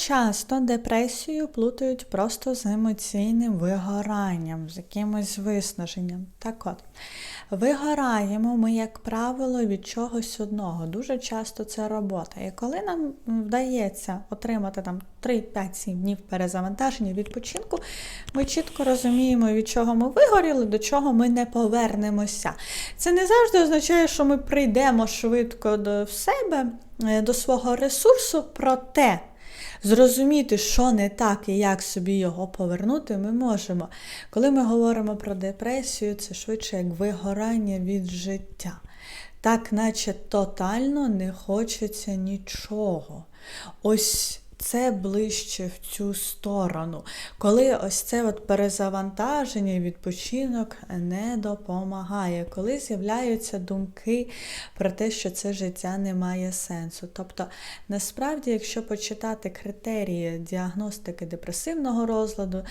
Часто депресію плутають просто з емоційним вигоранням, з якимось виснаженням. Так от, вигораємо ми, як правило, від чогось одного. Дуже часто це робота. І коли нам вдається отримати там 3, 5, 7 днів перезавантаження, відпочинку, ми чітко розуміємо, від чого ми вигоріли, до чого ми не повернемося. Це не завжди означає, що ми прийдемо швидко до себе, е, до свого ресурсу, проте. Зрозуміти, що не так і як собі його повернути, ми можемо. Коли ми говоримо про депресію, це швидше як вигорання від життя. Так, наче тотально не хочеться нічого. Ось це ближче в цю сторону, коли ось це от перезавантаження і відпочинок не допомагає, коли з'являються думки про те, що це життя не має сенсу. Тобто, насправді, якщо почитати критерії діагностики депресивного розладу,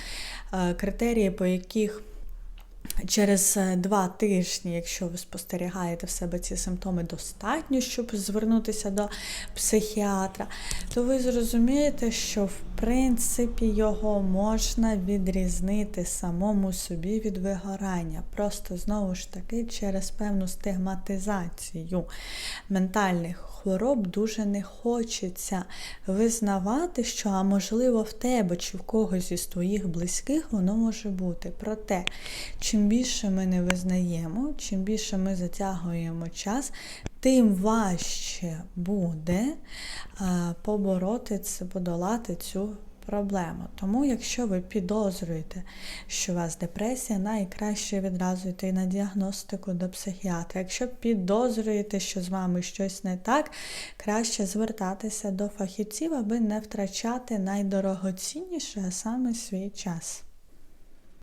е, критерії, по яких Через е, два тижні, якщо ви спостерігаєте в себе ці симптоми, достатньо, щоб звернутися до психіатра, то ви зрозумієте, що в принципі його можна відрізнити самому собі від вигорання. Просто знову ж таки через певну стигматизацію ментальних хвороб дуже не хочеться визнавати, що, а можливо, в тебе чи в когось із твоїх близьких воно може бути. Проте, чим більше ми не визнаємо, чим більше ми затягуємо час, тим важче буде побороти це, подолати цю проблему. Тому, якщо ви підозрюєте, що у вас депресія, найкраще відразу йти на діагностику до психіатра. Якщо підозрюєте, що з вами щось не так, краще звертатися до фахівців, аби не втрачати найдорогоцінніше, а саме свій час.